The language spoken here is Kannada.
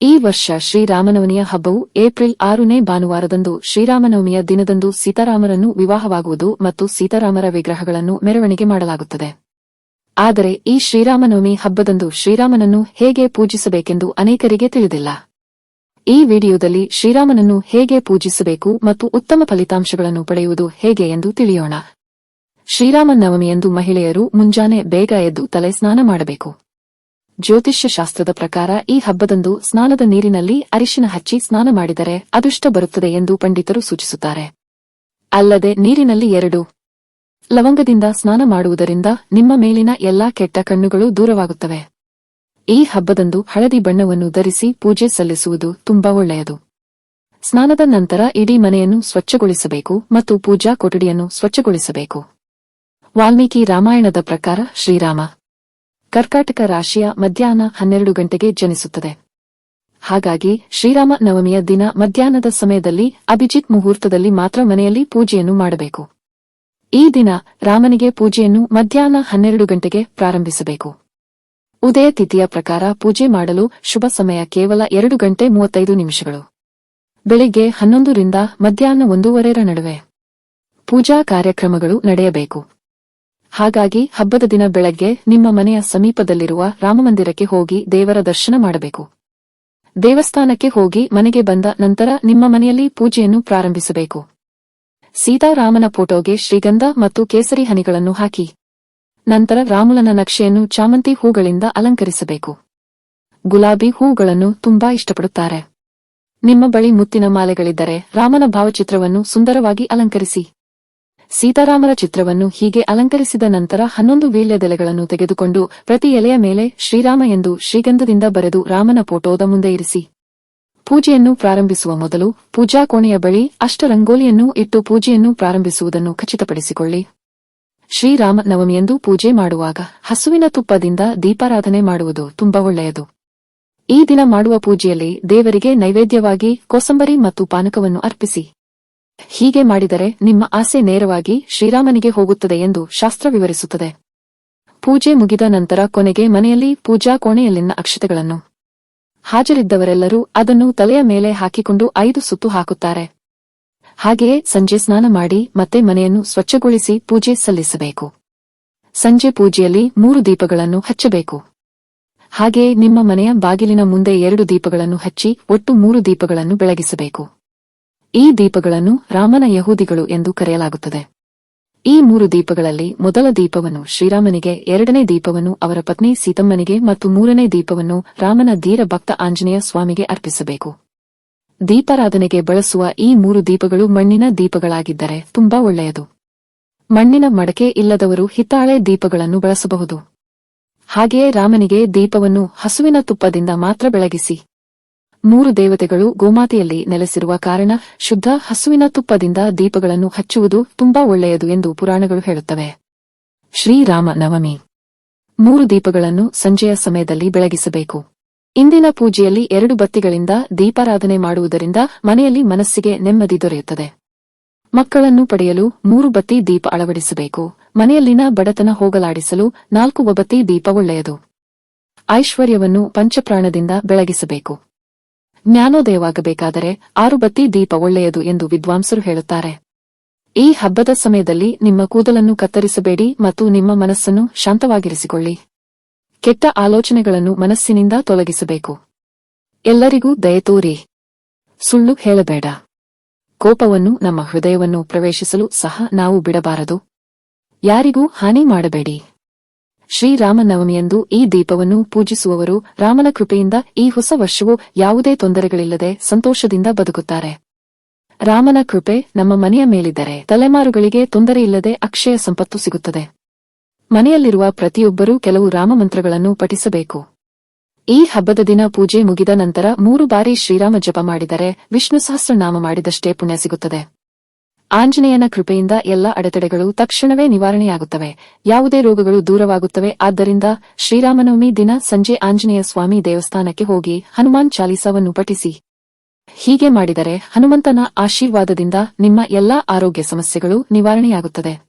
ಈ ವರ್ಷ ಶ್ರೀರಾಮನವಮಿಯ ಹಬ್ಬವು ಏಪ್ರಿಲ್ ಆರನೇ ಭಾನುವಾರದಂದು ಶ್ರೀರಾಮನವಮಿಯ ದಿನದಂದು ಸೀತಾರಾಮರನ್ನು ವಿವಾಹವಾಗುವುದು ಮತ್ತು ಸೀತಾರಾಮರ ವಿಗ್ರಹಗಳನ್ನು ಮೆರವಣಿಗೆ ಮಾಡಲಾಗುತ್ತದೆ. ಆದರೆ ಈ ಶ್ರೀರಾಮನವಮಿ ಹಬ್ಬದಂದು ಶ್ರೀರಾಮನನ್ನು ಹೇಗೆ ಪೂಜಿಸಬೇಕೆಂದು ಅನೇಕರಿಗೆ ತಿಳಿದಿಲ್ಲ. ಈ ವಿಡಿಯೋದಲ್ಲಿ ಶ್ರೀರಾಮನನ್ನು ಹೇಗೆ ಪೂಜಿಸಬೇಕು ಮತ್ತು ಉತ್ತಮ ಫಲಿತಾಂಶಗಳನ್ನು ಪಡೆಯುವುದು ಹೇಗೆ ಎಂದು ತಿಳಿಯೋಣ. ಶ್ರೀರಾಮನವಮಿಯಂದು ಮಹಿಳೆಯರು ಮುಂಜಾನೆ ಬೇಗ ಎದ್ದು ತಲೆ ಸ್ನಾನ ಮಾಡಬೇಕು. ಜ್ಯೋತಿಷ್ಯ ಶಾಸ್ತ್ರದ ಪ್ರಕಾರ ಈ ಹಬ್ಬದಂದು ಸ್ನಾನದ ನೀರಿನಲ್ಲಿ ಅರಿಶಿನ ಹಚ್ಚಿ ಸ್ನಾನ ಮಾಡಿದರೆ ಅದೃಷ್ಟ ಬರುತ್ತದೆ ಎಂದು ಪಂಡಿತರು ಸೂಚಿಸುತ್ತಾರೆ. ಅಲ್ಲದೆ ನೀರಿನಲ್ಲಿ ಎರಡು ಲವಂಗದಿಂದ ಸ್ನಾನ ಮಾಡುವುದರಿಂದ ನಿಮ್ಮ ಮೇಲಿನ ಎಲ್ಲಾ ಕೆಟ್ಟ ಕಣ್ಣುಗಳು ದೂರವಾಗುತ್ತವೆ. ಈ ಹಬ್ಬದಂದು ಹಳದಿ ಬಣ್ಣವನ್ನು ಧರಿಸಿ ಪೂಜೆ ಸಲ್ಲಿಸುವುದು ತುಂಬಾ ಒಳ್ಳೆಯದು. ಸ್ನಾನದ ನಂತರ ಇಡೀ ಮನೆಯನ್ನು ಸ್ವಚ್ಛಗೊಳಿಸಬೇಕು ಮತ್ತು ಪೂಜಾ ಕೊಠಡಿಯನ್ನು ಸ್ವಚ್ಛಗೊಳಿಸಬೇಕು. ವಾಲ್ಮೀಕಿ ರಾಮಾಯಣದ ಪ್ರಕಾರ ಶ್ರೀರಾಮ. ಕರ್ಕಾಟಕ ರಾಶಿಯ ಮಧ್ಯಾಹ್ನ ಹನ್ನೆರಡು ಗಂಟೆಗೆ ಜನಿಸುತ್ತದೆ. ಹಾಗಾಗಿ ಶ್ರೀರಾಮ ನವಮಿಯ ದಿನ ಮಧ್ಯಾಹ್ನದ ಸಮಯದಲ್ಲಿ ಅಭಿಜಿತ್ ಮುಹೂರ್ತದಲ್ಲಿ ಮಾತ್ರ ಮನೆಯಲ್ಲಿ ಪೂಜೆಯನ್ನು ಮಾಡಬೇಕು. ಈ ದಿನ ರಾಮನಿಗೆ ಪೂಜೆಯನ್ನು ಮಧ್ಯಾಹ್ನ ಹನ್ನೆರಡು ಗಂಟೆಗೆ ಪ್ರಾರಂಭಿಸಬೇಕು. ಉದಯ ತಿಥಿಯ ಪ್ರಕಾರ ಪೂಜೆ ಮಾಡಲು ಶುಭ ಸಮಯ ಕೇವಲ ಎರಡು ಗಂಟೆ ಮೂವತ್ತೈದು ನಿಮಿಷಗಳು. ಬೆಳಿಗ್ಗೆ ಹನ್ನೊಂದರಿಂದ ಮಧ್ಯಾಹ್ನ ಒಂದೂವರೆರ ನಡುವೆ ಪೂಜಾ ಕಾರ್ಯಕ್ರಮಗಳು ನಡೆಯಬೇಕು. ಹಾಗಾಗಿ ಹಬ್ಬದ ದಿನ ಬೆಳಗ್ಗೆ ನಿಮ್ಮ ಮನೆಯ ಸಮೀಪದಲ್ಲಿರುವ ರಾಮಮಂದಿರಕ್ಕೆ ಹೋಗಿ ದೇವರ ದರ್ಶನ ಮಾಡಬೇಕು. ದೇವಸ್ಥಾನಕ್ಕೆ ಹೋಗಿ ಮನೆಗೆ ಬಂದ ನಂತರ ನಿಮ್ಮ ಮನೆಯಲ್ಲಿ ಪೂಜೆಯನ್ನು ಪ್ರಾರಂಭಿಸಬೇಕು. ಸೀತಾರಾಮನ ಫೋಟೋಗೆ ಶ್ರೀಗಂಧ ಮತ್ತು ಕೇಸರಿ ಹನಿಗಳನ್ನು ಹಾಕಿ. ನಂತರ ರಾಮುಲನ ನಕ್ಷೆಯನ್ನು ಚಾಮಂತಿ ಹೂಗಳಿಂದ ಅಲಂಕರಿಸಬೇಕು. ಗುಲಾಬಿ ಹೂಗಳನ್ನು ತುಂಬಾ ಇಷ್ಟಪಡುತ್ತಾರೆ. ನಿಮ್ಮ ಬಳಿ ಮುತ್ತಿನ ಮಾಲೆಗಳಿದ್ದರೆ ರಾಮನ ಭಾವಚಿತ್ರವನ್ನು ಸುಂದರವಾಗಿ ಅಲಂಕರಿಸಿ. ಸೀತಾರಾಮರ ಚಿತ್ರವನ್ನು ಹೀಗೆ ಅಲಂಕರಿಸಿದ ನಂತರ ಹನ್ನೊಂದು ವೀಳ್ಯದೆಲೆಗಳನ್ನು ತೆಗೆದುಕೊಂಡು ಪ್ರತಿ ಎಲೆಯ ಮೇಲೆ ಶ್ರೀರಾಮ ಎಂದು ಶ್ರೀಗಂಧದಿಂದ ಬರೆದು ರಾಮನ ಫೋಟೋದ ಮುಂದೆ ಇರಿಸಿ. ಪೂಜೆಯನ್ನು ಪ್ರಾರಂಭಿಸುವ ಮೊದಲು ಪೂಜಾ ಕೋಣೆಯ ಬಳಿ ಅಷ್ಟರಂಗೋಲಿಯನ್ನು ಇಟ್ಟು ಪೂಜೆಯನ್ನು ಪ್ರಾರಂಭಿಸುವುದನ್ನು ಖಚಿತಪಡಿಸಿಕೊಳ್ಳಿ. ಶ್ರೀರಾಮ ನವಮಿಯಂದು ಪೂಜೆ ಮಾಡುವಾಗ ಹಸುವಿನ ತುಪ್ಪದಿಂದ ದೀಪಾರಾಧನೆ ಮಾಡುವುದು ತುಂಬಾ ಒಳ್ಳೆಯದು. ಈ ದಿನ ಮಾಡುವ ಪೂಜೆಯಲ್ಲಿ ದೇವರಿಗೆ ನೈವೇದ್ಯವಾಗಿ ಕೋಸಂಬರಿ ಮತ್ತು ಪಾನಕವನ್ನು ಅರ್ಪಿಸಿ. ಹೀಗೆ ಮಾಡಿದರೆ ನಿಮ್ಮ ಆಸೆ ನೇರವಾಗಿ ಶ್ರೀರಾಮನಿಗೆ ಹೋಗುತ್ತದೆ ಎಂದು ಶಾಸ್ತ್ರ ವಿವರಿಸುತ್ತದೆ. ಪೂಜೆ ಮುಗಿದ ನಂತರ ಕೊನೆಗೆ ಮನೆಯಲ್ಲಿ ಪೂಜಾ ಕೋಣೆಯಲ್ಲಿನ ಅಕ್ಷತೆಗಳನ್ನು. ಹಾಜರಿದ್ದವರೆಲ್ಲರೂ ಅದನ್ನು ತಲೆಯ ಮೇಲೆ ಹಾಕಿಕೊಂಡು ಐದು ಸುತ್ತು ಹಾಕುತ್ತಾರೆ. ಹಾಗೆಯೇ ಸಂಜೆ ಸ್ನಾನ ಮಾಡಿ ಮತ್ತೆ ಮನೆಯನ್ನು ಸ್ವಚ್ಛಗೊಳಿಸಿ ಪೂಜೆ ಸಲ್ಲಿಸಬೇಕು. ಸಂಜೆ ಪೂಜೆಯಲ್ಲಿ ಮೂರು ದೀಪಗಳನ್ನು ಹಚ್ಚಬೇಕು. ಹಾಗೆಯೇ ನಿಮ್ಮ ಮನೆಯ ಬಾಗಿಲಿನ ಮುಂದೆ ಎರಡು ದೀಪಗಳನ್ನು ಹಚ್ಚಿ ಒಟ್ಟು ಮೂರು ದೀಪಗಳನ್ನು ಬೆಳಗಿಸಬೇಕು. ಈ ದೀಪಗಳನ್ನು ರಾಮನ ಯಹೂದಿಗಳು ಎಂದು ಕರೆಯಲಾಗುತ್ತದೆ. ಈ ಮೂರು ದೀಪಗಳಲ್ಲಿ ಮೊದಲ ದೀಪವನ್ನು ಶ್ರೀರಾಮನಿಗೆ, ಎರಡನೇ ದೀಪವನ್ನು ಅವರ ಪತ್ನಿ ಸೀತಮ್ಮನಿಗೆ ಮತ್ತು ಮೂರನೇ ದೀಪವನ್ನು ರಾಮನ ಧೀರ ಭಕ್ತ ಆಂಜನೇಯ ಸ್ವಾಮಿಗೆ ಅರ್ಪಿಸಬೇಕು. ದೀಪಾರಾಧನೆಗೆ ಬಳಸುವ ಈ ಮೂರು ದೀಪಗಳು ಮಣ್ಣಿನ ದೀಪಗಳಾಗಿದ್ದರೆ ತುಂಬಾ ಒಳ್ಳೆಯದು. ಮಣ್ಣಿನ ಮಡಕೆ ಇಲ್ಲದವರು ಹಿತ್ತಾಳೆ ದೀಪಗಳನ್ನು ಬಳಸಬಹುದು. ಹಾಗೆಯೇ ರಾಮನಿಗೆ ದೀಪವನ್ನು ಹಸುವಿನ ತುಪ್ಪದಿಂದ ಮಾತ್ರ ಬೆಳಗಿಸಿ. ಮೂರು ದೇವತೆಗಳು ಗೋಮಾತೆಯಲ್ಲಿ ನೆಲೆಸಿರುವ ಕಾರಣ ಶುದ್ಧ ಹಸುವಿನ ತುಪ್ಪದಿಂದ ದೀಪಗಳನ್ನು ಹಚ್ಚುವುದು ತುಂಬಾ ಒಳ್ಳೆಯದು ಎಂದು ಪುರಾಣಗಳು ಹೇಳುತ್ತವೆ. ಶ್ರೀರಾಮ ನವಮಿ ಮೂರು ದೀಪಗಳನ್ನು ಸಂಜೆಯ ಸಮಯದಲ್ಲಿ ಬೆಳಗಿಸಬೇಕು. ಇಂದಿನ ಪೂಜೆಯಲ್ಲಿ ಎರಡು ಬತ್ತಿಗಳಿಂದ ದೀಪಾರಾಧನೆ ಮಾಡುವುದರಿಂದ ಮನೆಯಲ್ಲಿ ಮನಸ್ಸಿಗೆ ನೆಮ್ಮದಿ ದೊರೆಯುತ್ತದೆ. ಮಕ್ಕಳನ್ನು ಪಡೆಯಲು ಮೂರು ಬತ್ತಿ ದೀಪ ಅಳವಡಿಸಬೇಕು. ಮನೆಯಲ್ಲಿನ ಬಡತನ ಹೋಗಲಾಡಿಸಲು ನಾಲ್ಕು ಒಬತ್ತಿ ದೀಪ ಒಳ್ಳೆಯದು. ಐಶ್ವರ್ಯವನ್ನು ಪಂಚಪ್ರಾಣದಿಂದ ಬೆಳಗಿಸಬೇಕು. ಜ್ಞಾನೋದಯವಾಗಬೇಕಾದರೆ ಆರು ಬತ್ತಿ ದೀಪ ಒಳ್ಳೆಯದು ಎಂದು ವಿದ್ವಾಂಸರು ಹೇಳುತ್ತಾರೆ. ಈ ಹಬ್ಬದ ಸಮಯದಲ್ಲಿ ನಿಮ್ಮ ಕೂದಲನ್ನು ಕತ್ತರಿಸಬೇಡಿ ಮತ್ತು ನಿಮ್ಮ ಮನಸ್ಸನ್ನು ಶಾಂತವಾಗಿರಿಸಿಕೊಳ್ಳಿ. ಕೆಟ್ಟ ಆಲೋಚನೆಗಳನ್ನು ಮನಸ್ಸಿನಿಂದ ತೊಲಗಿಸಬೇಕು. ಎಲ್ಲರಿಗೂ ದಯತೋರಿ ಸುಳ್ಳು ಹೇಳಬೇಡ. ಕೋಪವನ್ನು ನಮ್ಮ ಹೃದಯವನ್ನು ಪ್ರವೇಶಿಸಲು ಸಹ ನಾವು ಬಿಡಬಾರದು. ಯಾರಿಗೂ ಹಾನಿ ಮಾಡಬೇಡಿ. ಶ್ರೀರಾಮನವಮಿಯಂದು ಈ ದೀಪವನ್ನು ಪೂಜಿಸುವವರು ರಾಮನ ಕೃಪೆಯಿಂದ ಈ ಹೊಸ ವರ್ಷವು ಯಾವುದೇ ತೊಂದರೆಗಳಿಲ್ಲದೆ ಸಂತೋಷದಿಂದ ಬದುಕುತ್ತಾರೆ. ರಾಮನ ಕೃಪೆ ನಮ್ಮ ಮನೆಯ ಮೇಲಿದ್ದರೆ ತಲೆಮಾರುಗಳಿಗೆ ತೊಂದರೆಯಿಲ್ಲದೆ ಅಕ್ಷಯ ಸಂಪತ್ತು ಸಿಗುತ್ತದೆ. ಮನೆಯಲ್ಲಿರುವ ಪ್ರತಿಯೊಬ್ಬರೂ ಕೆಲವು ರಾಮಮಂತ್ರಗಳನ್ನು ಪಠಿಸಬೇಕು. ಈ ಹಬ್ಬದ ದಿನ ಪೂಜೆ ಮುಗಿದ ನಂತರ ಮೂರು ಬಾರಿ ಶ್ರೀರಾಮ ಜಪ ಮಾಡಿದರೆ ವಿಷ್ಣು ಸಹಸ್ರನಾಮ ಮಾಡಿದಷ್ಟೇ ಪುಣ್ಯ ಸಿಗುತ್ತದೆ. ಆಂಜನೇಯನ ಕೃಪೆಯಿಂದ ಎಲ್ಲ ಅಡೆತಡೆಗಳು ತಕ್ಷಣವೇ ನಿವಾರಣೆಯಾಗುತ್ತವೆ. ಯಾವುದೇ ರೋಗಗಳು ದೂರವಾಗುತ್ತವೆ. ಆದ್ದರಿಂದ ಶ್ರೀರಾಮನವಮಿ ದಿನ ಸಂಜೆ ಆಂಜನೇಯ ಸ್ವಾಮಿ ದೇವಸ್ಥಾನಕ್ಕೆ ಹೋಗಿ ಹನುಮಾನ್ ಚಾಲೀಸವನ್ನು ಪಠಿಸಿ. ಹೀಗೆ ಮಾಡಿದರೆ ಹನುಮಂತನ ಆಶೀರ್ವಾದದಿಂದ ನಿಮ್ಮ ಎಲ್ಲಾ ಆರೋಗ್ಯ ಸಮಸ್ಯೆಗಳು ನಿವಾರಣೆಯಾಗುತ್ತದೆ.